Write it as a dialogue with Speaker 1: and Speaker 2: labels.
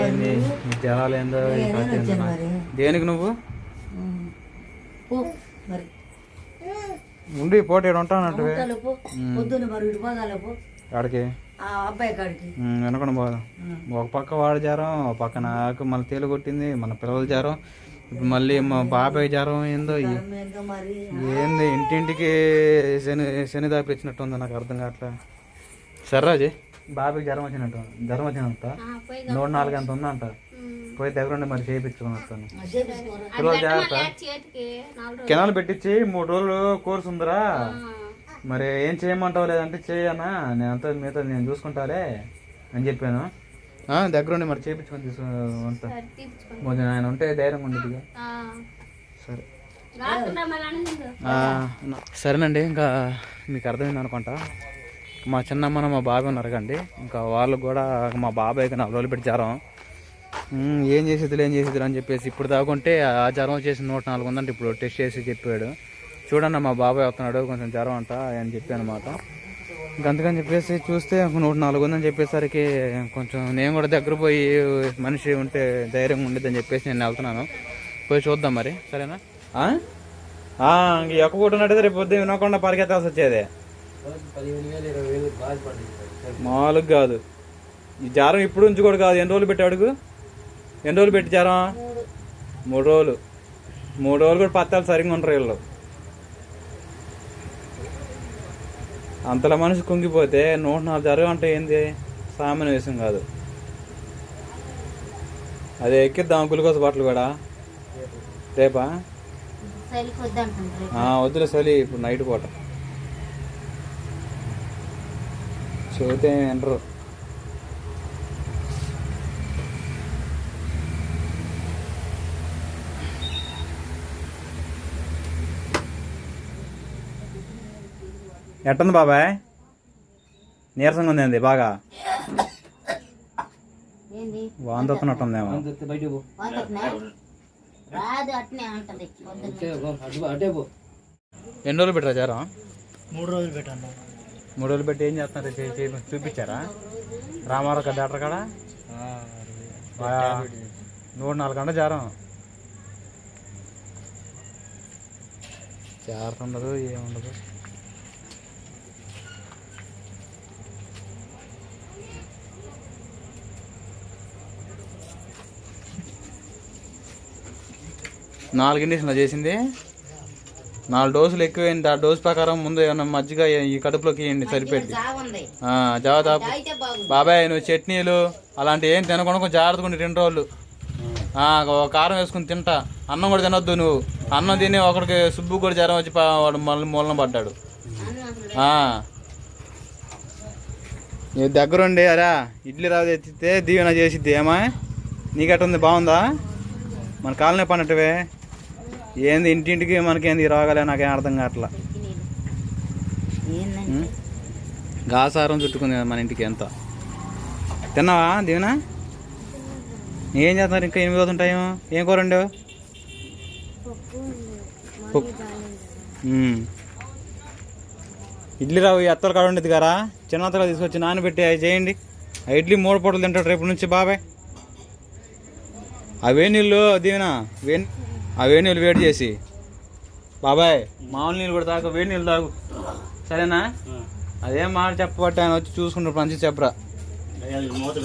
Speaker 1: ఏంది. దేనికి నువ్వు? ఉండి పోటీ ఉంటానంటే ఆడికి? వెనకుండా పోదాం. ఒక పక్క వాడు ఒక పక్క నాకు మళ్ళీ తేలు కొట్టింది మన పిల్లల జ్వరం ఇప్పుడు మళ్ళీ మా బాబాయ్ జ్వరం ఏందో
Speaker 2: ఏందో
Speaker 1: ఇంటింటికి శని శని దాపిచ్చినట్టు ఉందో నాకు అర్థం కావట్లే. సరే రాజీ బాబాయ్ జ్వరం వచ్చినట్టు జ్వరం వచ్చినంత నూట నాలుగు ఎంత ఉందంట. పోయి దగ్గర ఉండి మరి చేయించుకుని వస్తాను. పిల్లలు జాగ్రత్త కెనాల్ పెట్టించి మూడు రోజులు కోర్సు ఉందిరా. మరి ఏం చేయమంటావు లేదంటే చేయనా? నేను అంతా మిగతా నేను చూసుకుంటాలే అని చెప్పాను. ఆ, దగ్గరుండి మరి చేయించుకొని తీసుకు అంతా.
Speaker 3: తీపించుకో
Speaker 1: మరి ఆయన ఉంటే ధైర్యం ఉండేదిగా సరే. సరేనండి ఇంకా మీకు అర్థమైంది అనుకుంటా మా చిన్నమ్మన మా బాబాయ్ ఉన్నారు కండి ఇంకా వాళ్ళు కూడా మా బాబాయ్కి నాలుగు రోజులు పెట్టి జ్వరం ఏం చేసేది ఏం చేసేది అని చెప్పేసి ఇప్పుడు దాకుంటే ఆ జ్వరం వచ్చేసి నూట నాలుగు ఉందంటే ఇప్పుడు టెస్ట్ చేసి చెప్పాడు. చూడండి మా బాబాయ్ వస్తున్నాడు కొంచెం జ్వరం అంట అని చెప్పి అనమాట ఇంకా అందుకని చెప్పేసి చూస్తే నూట నాలుగు ఉందని చెప్పేసరికి కొంచెం నేను కూడా దగ్గర పోయి మనిషి ఉంటే ధైర్యంగా ఉండేదని చెప్పేసి నేను వెళ్తున్నాను. పోయి చూద్దాం మరి. సరేనా? ఇంక ఎక్క రేపు పొద్దున్న వినకుండా పరిగెత్తాల్సి వచ్చేది. మామూలుగా కాదు. ఈ జ్వరం ఇప్పుడు నుంచి కూడా కాదు. ఎన్ని రోజులు పెట్టి అడుగు? ఎన్ని రోజులు పెట్టి జ్వరం మూడు రోజులు. మూడు రోజులు కూడా పత్తాలు సరిగ్గా ఉంటారు వీళ్ళు. అంతలా మనిషి కుంగిపోతే నూట నాలుగు జ్వరం అంటే ఏంది? సామాన్య విషయం కాదు. అదే ఎక్కిద్దాం గ్లూకోజ్ బాటిల్ కూడా. రేపా? వద్దులే చలి ఇప్పుడు నైట్ పూట. చూతే వినరు. ఎట్టుంది బాబాయ్? నీరసంగా ఉంది బాగా?
Speaker 3: ఏంది?
Speaker 1: వాంతి వస్తున్నట్టుందేమో ఎన్ని రోజులు పెట్టరా జ్వరం
Speaker 2: మూడు రోజులు పెట్టాను
Speaker 1: మూడు రోజులు పెట్టి ఏం చేస్తున్నారు? చూపించారా? రామారావు కదా డాక్టర్ కాడ? నూట నాలుగు గంటల జాగ్రత్త ఉండదు ఏముండదు నాలుగు ఇండిషన్లో చేసింది. నాలుగు డోసులు ఎక్కువైంది. ఆ డోసు ప్రకారం ముందు ఏమన్నా మజ్జిగ ఈ కడుపులోకి ఇవ్వండి సరిపెట్టి
Speaker 3: బాగుంది
Speaker 1: జావ తాపు
Speaker 3: అయితే బాగుంది.
Speaker 1: బాబాయ్ నువ్వు చట్నీలు అలాంటివి ఏం తినకుండా కొంచెం జాగ్రత్తగా ఉండి రెండు రోజులు. కారం వేసుకుని తింటా. అన్నం కూడా తినొద్దు నువ్వు. అన్నం తిని ఒకడికి సుబ్బు కూడా జ్వరం వచ్చి వాడు మళ్ళీ మూలన పడ్డాడు. దగ్గరుండి అరా ఇడ్లీ రావు తెచ్చితే దీవెన చేసిద్ది ఏమా? నీకెట్టుంది బాగుందా? మన కాలనీ పన్నట్టువే ఏంది ఇంటింటికి మనకేంది ఈ రోగాలే? నాకేం అర్థం కావట్లా? గాసారం చుట్టుకుంది కదా మన ఇంటికి ఎంత తిన్నావా దీవెన? ఏం చేస్తున్నారు ఇంకా ఎనిమిది రోజులు ఉంటాయో ఏం కూర వండావు? పప్పు. ఉం. ఇడ్లీ రావు ఈ అత్తలు కాడ ఉండేది కదా చిన్న అత్తలు తీసుకొచ్చి నానబెట్టి అవి చేయండి. ఆ ఇడ్లీ మూడు పూటలు తింటాడు రేపు నుంచి బాబాయ్. ఆ నీళ్ళు దీవెన? వేడి ఆ వేడి నీళ్ళు వేడి చేసి. బాబాయ్ మామూలు నీళ్ళు కూడా తాగు వేడి నీళ్ళు తాగు. సరేనా? అదేం మాట చెప్పబట్టి ఆయన వచ్చి చూసుకుంటారు మంచి చెప్పరా.
Speaker 4: మూత